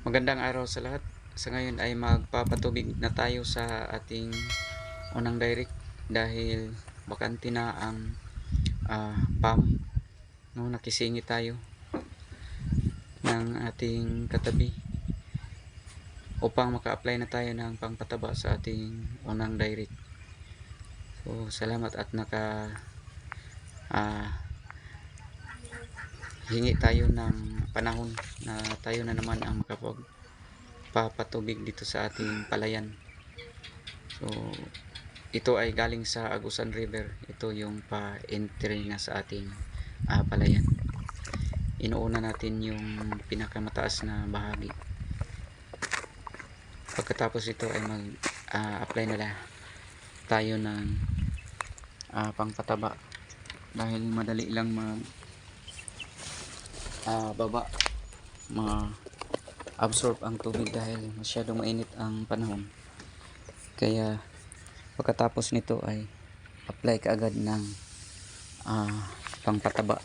Magandang araw sa lahat. Sa ngayon ay magpapatubig na tayo sa ating unang direct dahil bakante na ang ah, pump. No, nakisingi tayo ng ating katabi upang maka-apply na tayo ng pangpataba sa ating unang direct. So, salamat at naka ah, hingi tayo ng panahon na tayo na naman ang makapag papatubig dito sa ating palayan. So, ito ay galing sa Agusan River. Ito yung pa-entry na sa ating ah, palayan. Inuuna natin yung pinakamataas na bahagi. Pagkatapos ito ay mag-apply na lang tayo ng ah, pangpataba dahil madali lang mag ah, baba. Ma absorb ang tubig dahil masyadong mainit ang panahon. Kaya pagkatapos nito ay apply ka agad ng ah, pangpataba.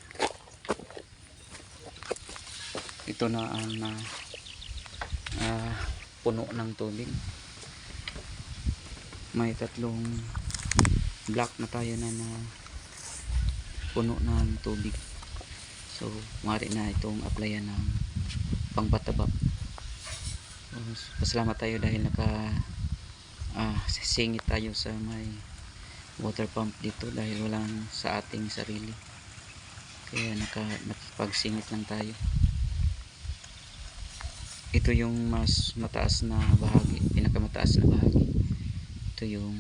Ito na ang ah, ah, puno ng tubig. May tatlong block na tayo na na puno ng tubig So, mari na itong applyan ng pangpatabak. So, pasalamat tayo dahil naka ah, sisingit tayo sa may water pump dito dahil walang sa ating sarili. Kaya naka, nakipagsingit lang tayo. Ito yung mas mataas na bahagi, pinakamataas na bahagi. Ito yung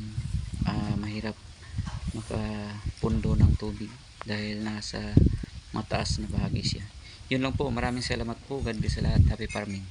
ah, mahirap makapundo ng tubig dahil nasa mataas na bahagi siya. Yun lang po. Maraming salamat po. God bless sa lahat. Happy farming.